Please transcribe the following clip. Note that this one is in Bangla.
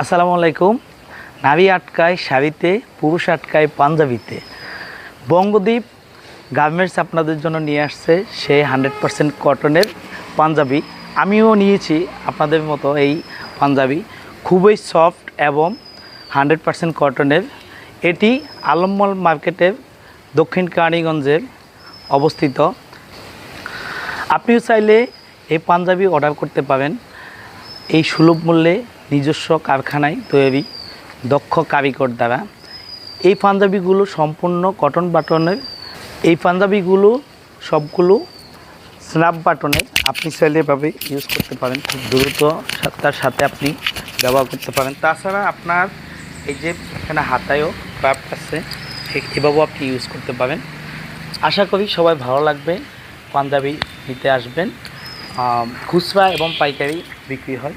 আসসালামু আলাইকুম। নারী আটকায় শাড়িতে, পুরুষ আটকায় পাঞ্জাবিতে। বঙ্গদ্বীপ গার্মেন্টস আপনাদের জন্য নিয়ে আসছে, সে হান্ড্রেড পারসেন্ট কটনের পাঞ্জাবি। আমিও নিয়েছি আপনাদের মতো এই পাঞ্জাবি। খুবই সফট এবং হান্ড্রেড পারসেন্ট কটনের এটি আলমমল মার্কেটের দক্ষিণ কারানীগঞ্জের অবস্থিত। আপনিও চাইলে এই পাঞ্জাবি অর্ডার করতে পারেন। এই সুলভ মূল্যে নিজস্ব কারখানায় তৈরি, দক্ষ কারিগর দ্বারা। এই পাঞ্জাবিগুলো সম্পূর্ণ কটন বাটনের এই পাঞ্জাবিগুলো সবগুলো স্ন্যাপ বাটনের আপনি চাইলে এভাবে ইউজ করতে পারেন। খুব দ্রুত তার সাথে আপনি ব্যবহার করতে পারেন। তাছাড়া আপনার এই যে এখানে হাতায়ও ক্রাফট আছে এভাবেও আপনি ইউজ করতে পারেন। আশা করি সবাই ভালো লাগবে। পাঞ্জাবি নিতে আসবেন। খুচরা এবং পাইকারি বিক্রি হয়।